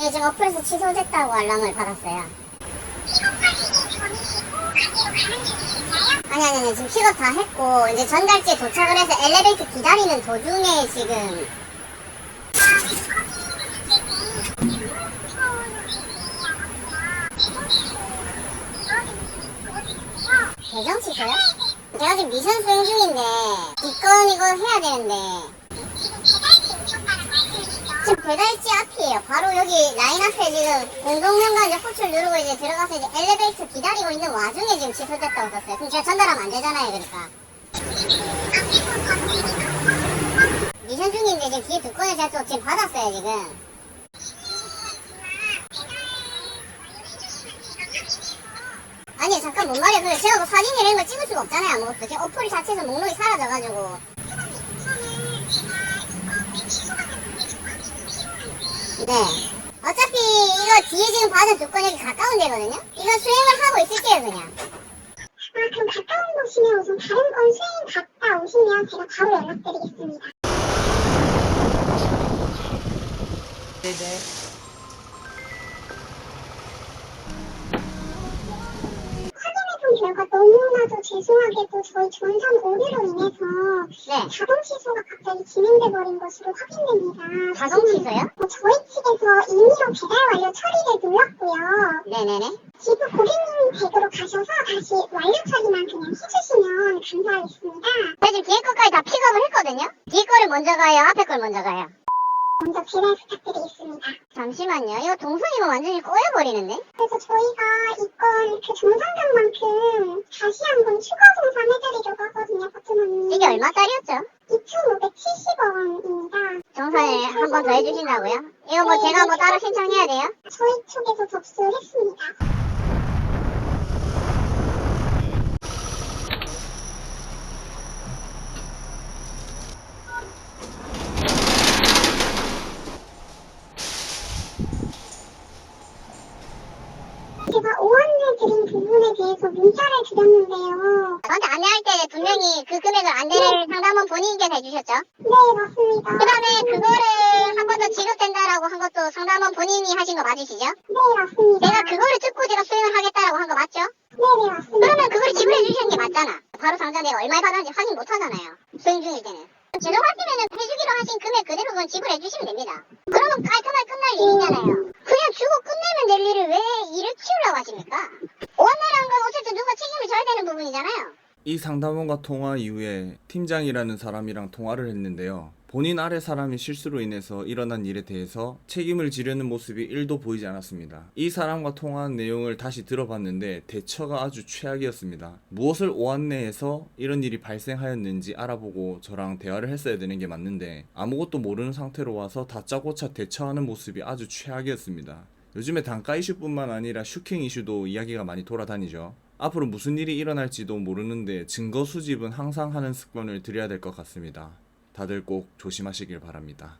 예, 지금 어플에서 취소됐다고 알람을 받았어요. 아니, 아니, 아니, 지금 픽업 다 했고, 이제 전달지에 도착을 해서 엘리베이터 기다리는 도중에 지금. 취소요? 제가 지금 미션 수행 중인데, 기권 이거 해야 되는데, 지금 배달지 앞이에요. 바로 여기 라인 앞에 지금 공동명가 이제 호출 누르고 이제 들어가서 이제 엘리베이터 기다리고 있는 와중에 지금 취소됐다고 썼어요. 그럼 제가 전달하면 안 되잖아요, 그러니까. 미션 중인데 지금 뒤에 두 건을 제가 또 지금 받았어요, 지금. 잠깐 뭔 말이야 그 제가 뭐 사진 이런 걸 찍을 수가 없잖아요 아무것도 지금 어플 자체에서 목록이 사라져가지고 네. 어차피 이거 뒤에 지금 받은 두건 여기 가까운 데거든요? 이거 수행을 하고 있을게요, 그냥. 아, 그럼 가까운 곳이면 우선 다른 건 수행 갔다 오시면 제가 바로 연락드리겠습니다. 네네. 죄송하게도 저희 전산 오류로 인해서 네. 자동 취소가 갑자기 진행돼 버린 것으로 확인됩니다. 자동 취소요? 어, 저희 측에서 임의로 배달 완료 처리를 눌렀고요. 네네네. 지금 고객님 댁으로 가셔서 다시 완료 처리만 그냥 해주시면 감사하겠습니다. 제가 지금 뒤에 거까지 다 픽업을 했거든요? 뒤에 거를 먼저 가요? 앞에 걸 먼저 가요? 먼저 배달 부탁드리겠습니다. 잠시만요. 이거 동선이가 완전히 꼬여버리는데? 그래서 저희가 이건 그 정산금만큼 다시 한번 추가 정산해드리려고 하거든요, 버튼원님. 이게 얼마짜리였죠? 2,570원입니다. 정산을 한 번 더 해주신다고요? 이거 뭐 제가 뭐 따로 신청해야 돼요? 저희 쪽에서 접수했습니다. 제가 오안내 드린 대해서 문자를 드렸는데요. 저한테 안내할 때 분명히 그 금액을 안내를 상담원 본인께서 해주셨죠? 네, 맞습니다. 그 다음에 그거를 한 번 더 지급된다라고 한 것도 상담원 본인이 하신 거 맞으시죠? 네, 맞습니다. 내가 그거를 듣고 제가 수행을 하겠다라고 한 거 맞죠? 네, 네, 맞습니다. 그러면 그걸 지불해 주시는 게 맞잖아. 바로 당장 내가 얼마에 받았는지 확인 못 하잖아요. 수행 중일 때는. 죄송하시면 해주기로 하신 금액 그대로 그건 지불해 주시면 됩니다. 그러면 깔끔하게 끝날 일이잖아요. 그냥 주고 끝내면 될 일을 왜 일을 치우려고 하십니까? 오한나라는 건 어쨌든 누가 책임을 져야 되는 부분이잖아요. 이 상담원과 통화 이후에 팀장이라는 사람이랑 통화를 했는데요. 본인 아래 사람이 실수로 인해서 일어난 일에 대해서 책임을 지려는 모습이 1도 보이지 않았습니다. 이 사람과 통화한 내용을 다시 들어봤는데 대처가 아주 최악이었습니다. 무엇을 오한내에서 이런 일이 발생하였는지 알아보고 저랑 대화를 했어야 되는 게 맞는데 아무것도 모르는 상태로 와서 다짜고짜 대처하는 모습이 아주 최악이었습니다. 요즘에 단가 이슈뿐만 아니라 슈킹 이슈도 이야기가 많이 돌아다니죠. 앞으로 무슨 일이 일어날지도 모르는데 증거 수집은 항상 하는 습관을 들여야 될 것 같습니다. 다들 꼭 조심하시길 바랍니다.